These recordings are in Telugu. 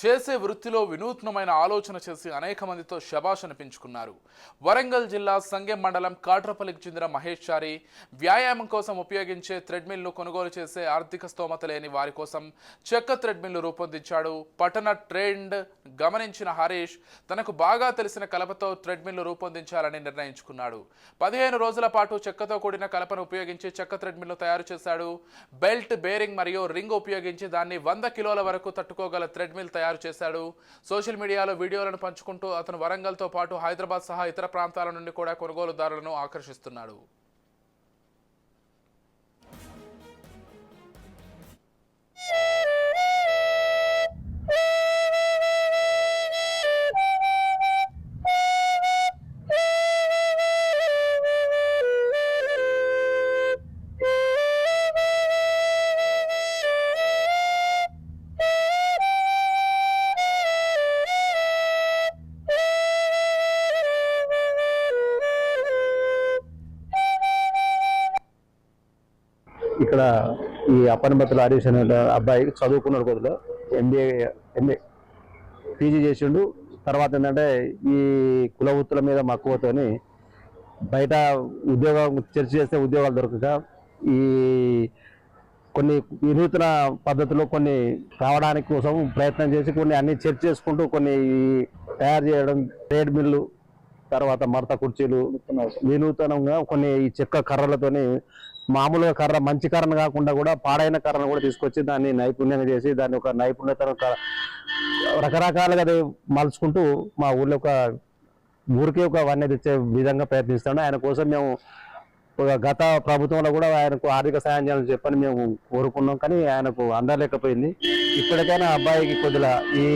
చేసే వృత్తిలో వినూత్నమైన ఆలోచన చేసి అనేక మందితో శబాష్ అనిపించుకున్నారు. వరంగల్ జిల్లా సంగెం మండలం కాట్రపల్లికి చెందిన మహేష్ చారి వ్యాయామం కోసం ఉపయోగించే థ్రెడ్మిల్ను కొనుగోలు చేసే ఆర్థిక స్తోమత లేని వారి కోసం చెక్క థ్రెడ్మిల్ను రూపొందించాడు. పట్టణ ట్రెండ్ గమనించిన హరీష్ తనకు బాగా తెలిసిన కలపతో థ్రెడ్మిల్ను రూపొందించాలని నిర్ణయించుకున్నాడు. పదిహేను రోజుల పాటు చెక్కతో కూడిన కలపను ఉపయోగించి చెక్క థ్రెడ్మిల్ను తయారు చేశాడు. బెల్ట్ బేరింగ్ మరియు రింగ్ ఉపయోగించి దాన్ని వంద కిలోల వరకు తట్టుకోగల థ్రెడ్మిల్ తయారు చేశాడు. సోషల్ మీడియాలో వీడియోలను పంచుకుంటూ అతను వరంగల్తో పాటు హైదరాబాద్ సహా ఇతర ప్రాంతాల నుండి కూడా కొనుగోలుదారులను ఆకర్షిస్తున్నాడు. ఇక్కడ ఈ అప్పనబత్తుల హరీష్ అనే అబ్బాయి చదువుకున్నాడు కొద్దిలో. ఎంబీఏ ఎంబీఏ పీజీ చేసిండు. తర్వాత ఏంటంటే ఈ కుల వృత్తుల మీద మక్కువతోని బయట ఉద్యోగం చర్చ చేస్తే ఉద్యోగాలు దొరకక ఈ కొన్ని వినూతన పద్ధతిలో కొన్ని రావడానికి కోసం ప్రయత్నం చేసి కొన్ని అన్ని చర్చ చేసుకుంటూ కొన్ని తయారు చేయడం ట్రేడ్ మిల్లు తర్వాత మడత కుర్చీలు. వినూతనంగా కొన్ని ఈ చెక్క కర్రలతోని మామూలుగా కర్ర మంచి కర్రను కాకుండా కూడా పాడైన కర్రను కూడా తీసుకొచ్చి దాన్ని నైపుణ్యంగా చేసి దాన్ని ఒక నైపుణ్యతను క- రకరకాలుగా అది మలుచుకుంటూ మా ఊర్లో ఒక ఊరికే ఒక వన్య తెచ్చే విధంగా ప్రయత్నిస్తాడు. ఆయన కోసం మేము ఒక గత ప్రభుత్వంలో కూడా ఆయనకు ఆర్థిక సాయం చేయాలని చెప్పని మేము కోరుకున్నాం. కానీ ఆయనకు అందలేకపోయింది. ఇప్పటికైనా అబ్బాయికి కొద్దిగా ఈ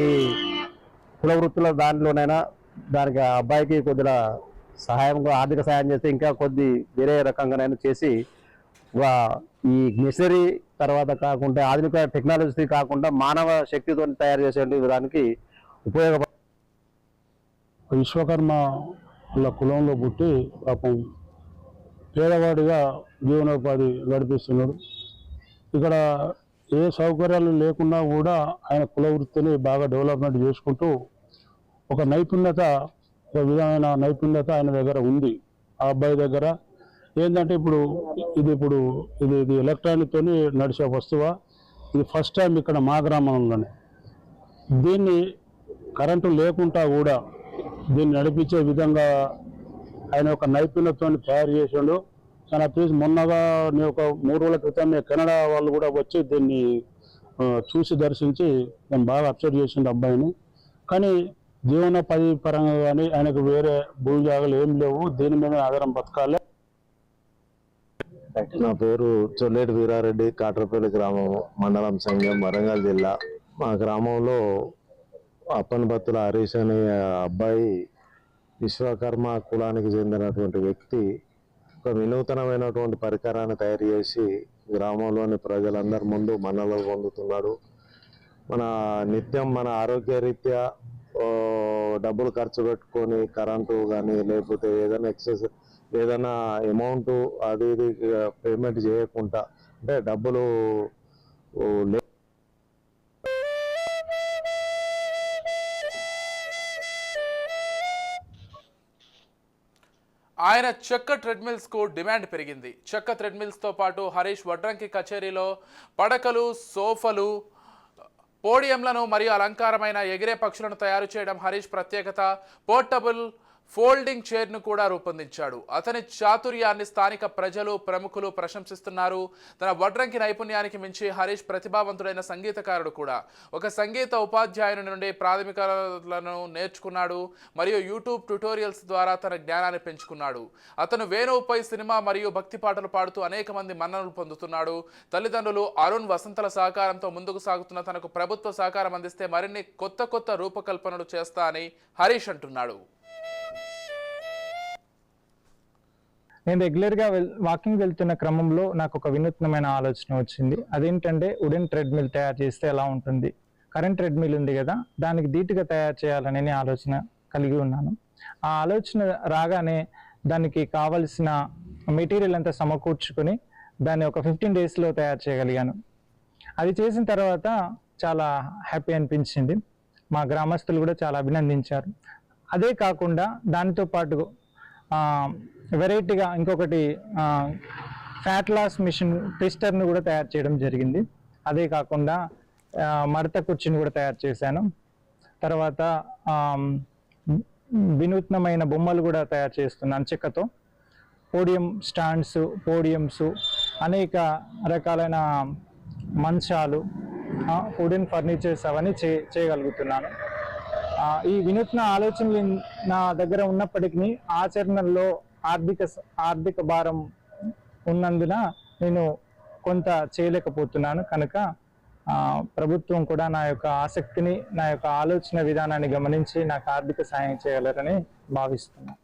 కుల వృత్తుల దానిలోనైనా దానికి ఆ అబ్బాయికి కొద్దిగా సహాయంగా ఆర్థిక సహాయం చేస్తే ఇంకా కొద్ది వేరే రకంగానైనా చేసి వా- ఈ మిషనరీ తర్వాత కాకుండా ఆధునిక టెక్నాలజీ కాకుండా మానవ శక్తితో తయారు చేసే దానికి ఉపయోగపడ విశ్వకర్మ కులంలో పుట్టి పాపం పేదవాడిగా జీవనోపాధి గడిపిస్తున్నాడు ఇక్కడ ఏ సౌకర్యాలు లేకున్నా కూడా ఆయన కుల వృత్తిని బాగా డెవలప్మెంట్ చేసుకుంటూ ఒక నైపుణ్యత ఒక విధమైన నైపుణ్యత ఆయన దగ్గర ఉంది. ఆ అబ్బాయి దగ్గర ఏంటంటే ఇప్పుడు ఇది ఇప్పుడు ఇది ఇది ఎలక్ట్రానిక్తో నడిచే వస్తువా? ఇది ఫస్ట్ టైం ఇక్కడ మా గ్రామంలోనే. దీన్ని కరెంటు లేకుండా కూడా దీన్ని నడిపించే విధంగా ఆయన ఒక నైపుణ్యతో తయారు చేసిండు. కానీ అట్లీస్ట్ మొన్నగా నేను ఒక మూడు రోజుల క్రితమే కెనడా వాళ్ళు కూడా వచ్చి దీన్ని చూసి దర్శించి నేను బాగా అబ్జర్వ్ చేసిండు అబ్బాయిని. కానీ జీవనోపాధి పరంగా కానీ ఆయనకు వేరే భూమి జాగాలు ఏం లేవు. దీని మీద ఆధారం బతకాలి. నా పేరు చొల్లేటి వీరారెడ్డి కాట్రపల్లి గ్రామం మండలం సంఘం వరంగల్ జిల్లా. మా గ్రామంలో అప్పనబత్తుల హరీష్ అనే అబ్బాయి విశ్వకర్మ కులానికి చెందినటువంటి వ్యక్తి ఒక వినూతనమైనటువంటి పరికరాన్ని తయారు చేసి గ్రామంలోని ప్రజలందరి ముందు మన్నలు పొందుతున్నాడు. మన నిత్యం మన ఆరోగ్యరీత్యా డబ్బులు ఖర్చు పెట్టుకొని కరెంటు కానీ లేకపోతే ఏదైనా ఎక్సెస్ ఏదైనా అమౌంట్ అది ఇది పేమెంట్ చేయకుండా అంటే డబ్బులు ఆయన చెక్క ట్రెడ్మిల్స్కు డిమాండ్ పెరిగింది. చెక్క ట్రెడ్మిల్స్తో పాటు హరీష్ వడ్రంకి కచేరీలో పడకలు సోఫలు పోడియంలను మరియు అలంకారమైన ఎగిరే పక్షులను తయారు చేయడం హరీష్ ప్రత్యేకత. పోర్టబుల్ ఫోల్డింగ్ చైర్ను కూడా రూపొందించాడు. అతని చాతుర్యాన్ని స్థానిక ప్రజలు ప్రముఖులు ప్రశంసిస్తున్నారు. తన వడ్రంకి నైపుణ్యానికి మించి హరీష్ ప్రతిభావంతుడైన సంగీతకారుడు కూడా. ఒక సంగీత ఉపాధ్యాయుని నుండి ప్రాథమికాలను నేర్చుకున్నాడు మరియు యూట్యూబ్ ట్యుటోరియల్స్ ద్వారా తన జ్ఞానాన్ని పెంచుకున్నాడు. అతను వేణువుపై సినిమా మరియు భక్తి పాటలు పాడుతూ అనేక మంది మన్ననలు పొందుతున్నాడు. తల్లిదండ్రులు అరుణ్ వసంతల సహకారంతో ముందుకు సాగుతున్న తనకు ప్రభుత్వ సహకారం అందిస్తే మరిన్ని కొత్త కొత్త రూపకల్పనలు చేస్తా అని హరీష్ అంటున్నాడు. నేను రెగ్యులర్గా వెల్ వాకింగ్ వెళ్తున్న క్రమంలో నాకు ఒక వినూత్నమైన ఆలోచన వచ్చింది. అదేంటంటే వుడెన్ ట్రెడ్మిల్ తయారు చేస్తే ఎలా ఉంటుంది? కరెంట్ ట్రెడ్మిల్ ఉంది కదా దానికి ధీటుగా తయారు చేయాలనే ఆలోచన కలిగి ఉన్నాను. ఆ ఆలోచన రాగానే దానికి కావలసిన మెటీరియల్ అంతా సమకూర్చుకొని దాన్ని ఒక ఫిఫ్టీన్ డేస్లో తయారు చేయగలిగాను. అది చేసిన తర్వాత చాలా హ్యాపీ అనిపించింది. మా గ్రామస్తులు కూడా చాలా అభినందించారు. అదే కాకుండా దానితో పాటు వెరైటీగా ఇంకొకటి ఫ్యాట్ లాస్ మిషన్ ట్విస్టర్ను కూడా తయారు చేయడం జరిగింది. అదే కాకుండా మడత కుర్చీని కూడా తయారు చేశాను. తర్వాత వినూత్నమైన బొమ్మలు కూడా తయారు చేస్తున్నాను చెక్కతో పోడియం స్టాండ్స్ పోడియంస్ అనేక రకాలైన మంచాలు వుడెన్ ఫర్నిచర్స్ అవన్నీ చే చేయగలుగుతున్నాను. ఈ వినూత్న ఆలోచనలు నా దగ్గర ఉన్నప్పటికీ ఆచరణలో ఆర్థిక ఆర్థిక భారం ఉన్నందున నేను కొంత చేయలేకపోతున్నాను. కనుక ప్రభుత్వం కూడా నా యొక్క ఆసక్తిని నా యొక్క ఆలోచన విధానాన్ని గమనించి నాకు ఆర్థిక సాయం చేయగలరని భావిస్తున్నాను.